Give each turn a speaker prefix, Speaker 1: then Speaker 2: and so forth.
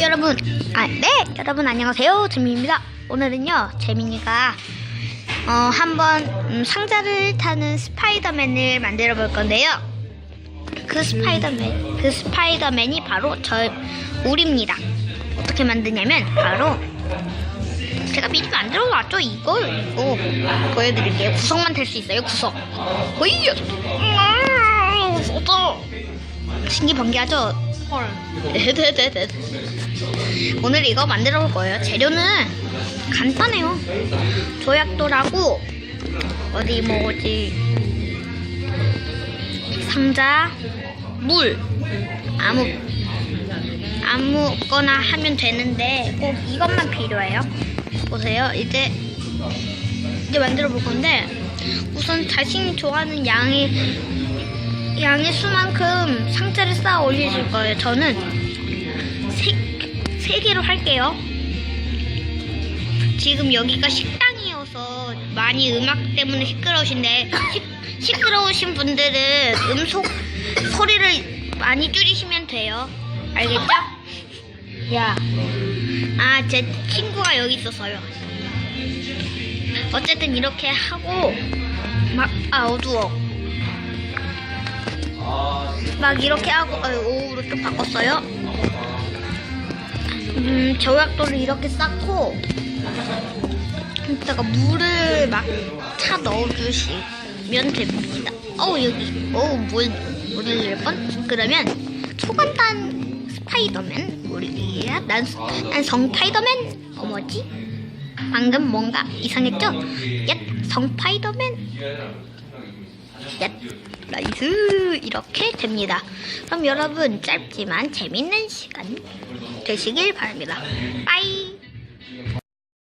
Speaker 1: 여러분, 아, 네, 여러분 안녕하세요. 재민입니다. 오늘은요, 재민이가 어, 한번 음, 상자를 타는 스파이더맨을 만들어 볼 건데요. 그 스파이더맨, 그 스파이더맨이 바로 저 우리입니다. 어떻게 만드냐면 바로 제가 미리 만들어 놨죠. 이거 이거 보여드릴게요. 구석만 될 수 있어요. 구석. 음, 무서워. 신기 번개하죠. 헐. 오늘 이거 만들어 볼 거예요. 재료는 간단해요. 조약돌하고 어디 뭐지 상자, 물, 아무 아무거나 하면 되는데 꼭 이것만 필요해요. 보세요. 이제 이제 만들어 볼 건데 우선 자신이 좋아하는 양의 양의 수만큼 상자를 쌓아 올리실 거예요. 저는 세, 세 개로 할게요. 지금 여기가 식당이어서 많이 음악 때문에 시끄러우신데 시, 시끄러우신 분들은 음속 소리를 많이 줄이시면 돼요. 알겠죠? 야. 아, 제 친구가 여기 있어서요. 어쨌든 이렇게 하고 막 아 어두워. 막 이렇게 하고 어, 오후로 또 바꿨어요. 음, 저약돌을 이렇게 쌓고 여기다가 물을 막 차 넣어주시면 됩니다. 어우 여기 어우 물 물을 낼 뻔. 그러면 초간단 스파이더맨 우리야 난, 난 성파이더맨 어 뭐지? 방금 뭔가 이상했죠? 얏 성파이더맨 얏 나이스 이렇게 됩니다. 그럼 여러분 짧지만 재밌는 시간 되시길 바랍니다. 빠이